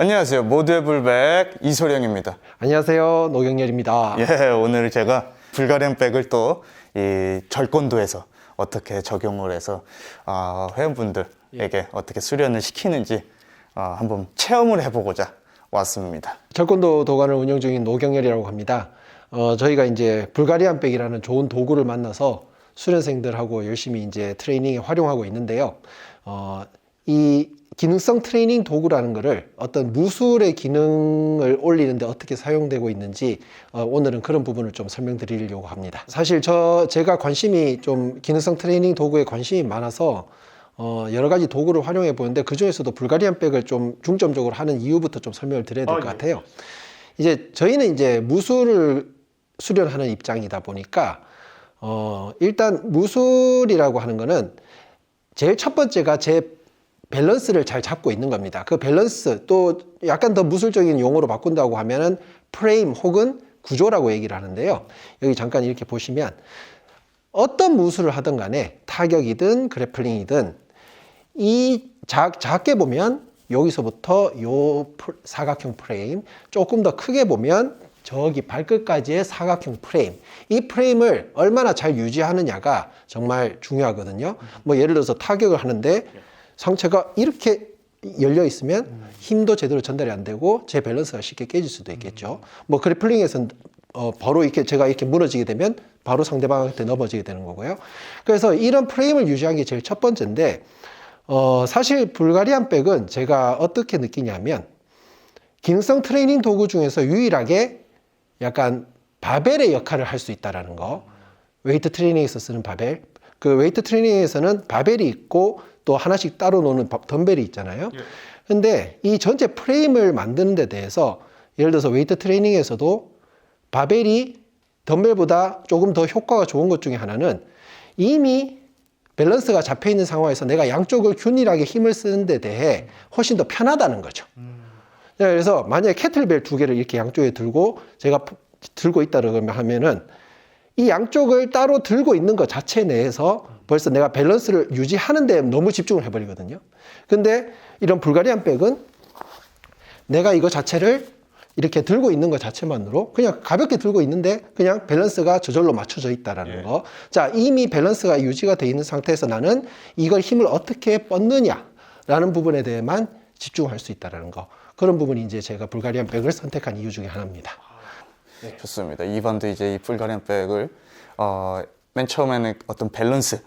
안녕하세요. 모두의 불백 이소령입니다. 안녕하세요. 노경열입니다. 예, 오늘 제가 불가리안 백을 또 이 절권도에서 어떻게 적용을 해서 아, 회원분들에게 어떻게 수련을 시키는지 아, 한번 체험을 해보고자 왔습니다. 절권도 도관을 운영 중인 노경열이라고 합니다. 어, 저희가 이제 불가리안 백이라는 좋은 도구를 만나서 수련생들하고 열심히 이제 트레이닝에 활용하고 있는데요. 어, 이 기능성 트레이닝 도구라는 거를 어떤 무술의 기능을 올리는데 어떻게 사용되고 있는지 어, 오늘은 그런 부분을 좀 설명드리려고 합니다. 사실 저 제가 관심이 좀 기능성 트레이닝 도구에 관심이 많아서 어, 여러 가지 도구를 활용해 보는데 그 중에서도 불가리안 백을 좀 중점적으로 하는 이유부터 좀 설명을 드려야 될것 같아요. 이제 저희는 이제 무술을 수련하는 입장이다 보니까 어, 일단 무술이라고 하는 거는 제일 첫 번째가 제 밸런스를 잘 잡고 있는 겁니다. 그 밸런스 또 약간 더 무술적인 용어로 바꾼다고 하면은 프레임 혹은 구조라고 얘기를 하는데요. 여기 잠깐 이렇게 보시면 어떤 무술을 하든 간에 타격이든 그래플링이든 이 작, 작게 보면 여기서부터 요 프- 사각형 프레임 조금 더 크게 보면 저기 발끝까지의 사각형 프레임 이 프레임을 얼마나 잘 유지하느냐가 정말 중요하거든요 뭐 예를 들어서 타격을 하는데 상체가 이렇게 열려 있으면 힘도 제대로 전달이 안 되고 제 밸런스가 쉽게 깨질 수도 있겠죠 뭐 그래플링에서는 어, 바로 이렇게 제가 이렇게 무너지게 되면 바로 상대방한테 넘어지게 되는 거고요 그래서 이런 프레임을 유지하는 게 제일 첫 번째인데 어, 사실 불가리안 백은 제가 어떻게 느끼냐면 기능성 트레이닝 도구 중에서 유일하게 약간 바벨의 역할을 할 수 있다라는 거. 웨이트 트레이닝에서 쓰는 바벨. 그 웨이트 트레이닝에서는 바벨이 있고 또 하나씩 따로 노는 바- 덤벨이 있잖아요. 근데 이 전체 프레임을 만드는 데 대해서 예를 들어서 웨이트 트레이닝에서도 바벨이 덤벨보다 조금 더 효과가 좋은 것 중에 하나는 이미 밸런스가 잡혀 있는 상황에서 내가 양쪽을 균일하게 힘을 쓰는 데 대해 훨씬 더 편하다는 거죠. 네, 그래서 만약에 캐틀벨 두 개를 이렇게 양쪽에 들고 제가 푸- 들고 있다고 하면은 이 양쪽을 따로 들고 있는 것 자체 내에서 벌써 내가 밸런스를 유지하는 데 너무 집중을 해버리거든요. 근데 이런 불가리안 백은 내가 이거 자체를 이렇게 들고 있는 것 자체만으로 그냥 가볍게 들고 있는데 그냥 밸런스가 저절로 맞춰져 있다라는 거. 자, 이미 밸런스가 유지가 돼 있는 상태에서 나는 이걸 힘을 어떻게 뻗느냐라는 부분에 대해만 집중할 수 있다라는 거. 그런 부분이 이제 제가 불가리안 백을 선택한 이유 중에 하나입니다. 좋습니다. 이번도 이제 이 불가리안 백을 어, 맨 처음에는 어떤 밸런스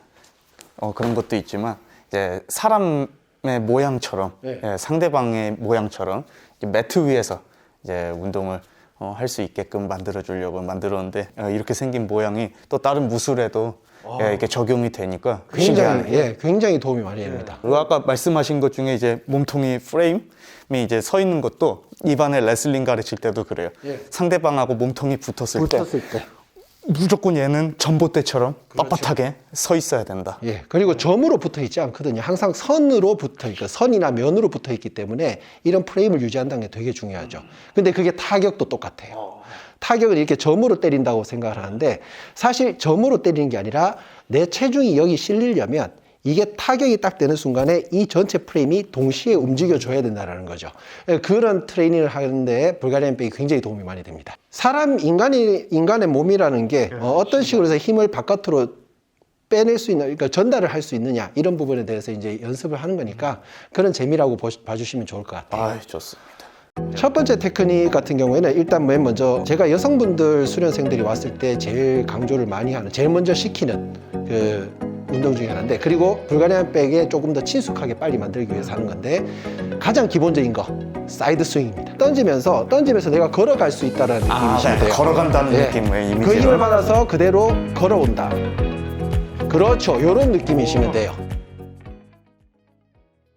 어, 그런 것도 있지만 이제 사람의 모양처럼 네. 예, 상대방의 모양처럼 이제 매트 위에서 이제 운동을 어, 할 수 있게끔 만들어 주려고 만들었는데 어, 이렇게 생긴 모양이 또 다른 무술에도 예, 이렇게 적용이 되니까 굉장히 신기하네요. 예, 굉장히 도움이 많이 됩니다. 그리고 아까 말씀하신 것 중에 이제 몸통이 프레임이 이제 서 있는 것도 입안에 레슬링 가르칠 때도 그래요. 예. 상대방하고 몸통이 붙었을, 붙었을 때. 때 무조건 얘는 전봇대처럼 빳빳하게 서 있어야 된다. 예, 그리고 점으로 붙어 있지 않거든요. 항상 선으로 붙어 있고 선이나 면으로 붙어 있기 때문에 이런 프레임을 유지한다는 게 되게 중요하죠. 근데 그게 타격도 똑같아요. 타격을 이렇게 점으로 때린다고 생각을 하는데 사실 점으로 때리는 게 아니라 내 체중이 여기 실리려면 이게 타격이 딱 되는 순간에 이 전체 프레임이 동시에 움직여 줘야 된다는 거죠. 예, 그런 트레이닝을 하는데 불가리안 백이 굉장히 도움이 많이 됩니다. 사람 인간이 인간의 몸이라는 게 어, 어떤 식으로 해서 힘을 바깥으로 빼낼 수 있는, 그러니까 전달을 할 수 있느냐 이런 부분에 대해서 이제 연습을 하는 거니까 그런 재미라고 봐주시면 좋을 것 같아요. 아, 좋습니다. 첫 번째 테크닉 같은 경우에는 일단 맨 먼저 제가 여성분들 수련생들이 왔을 때 제일 강조를 많이 하는, 제일 먼저 시키는 그 운동 중에 하나인데 그리고 불가리안 백에 조금 더 친숙하게 빨리 만들기 위해서 하는 건데 가장 기본적인 거 사이드 스윙입니다. 던지면서 던지면서 내가 걸어갈 수 있다는 느낌이시면 돼요. 걸어간다는 예. 느낌의 그 이미지로 힘을 받아서 그대로 걸어온다. 그렇죠. 이런 느낌이시면 돼요.